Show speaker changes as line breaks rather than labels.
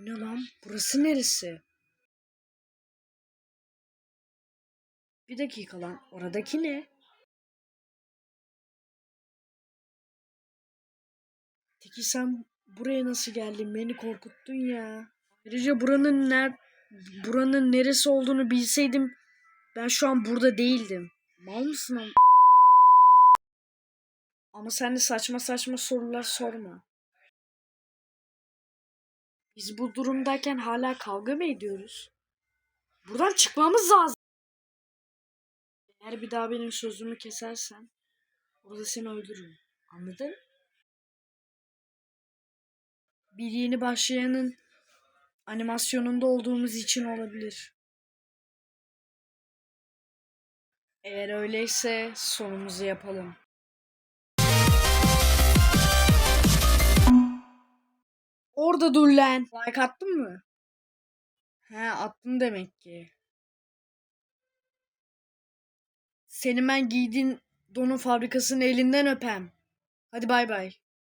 Bu ne lan? Burası neresi? Bir dakika lan. Oradaki ne? Peki sen buraya nasıl geldin? Beni korkuttun ya. Ayrıca buranın ner buranın neresi olduğunu bilseydim ben şu an burada değildim. Mal mısın am? Ama sen de saçma saçma sorular sorma. Biz bu durumdayken hala kavga mı ediyoruz? Buradan çıkmamız lazım. Eğer bir daha benim sözümü kesersen burada seni öldürürüm. Anladın? Bir yeni başlayanın animasyonunda olduğumuz için olabilir. Eğer öyleyse sonumuzu yapalım. Orada dur lan. Like attın mı? He attım demek ki. Senin ben giydiğin donun fabrikasının elinden öpem. Hadi bay bay.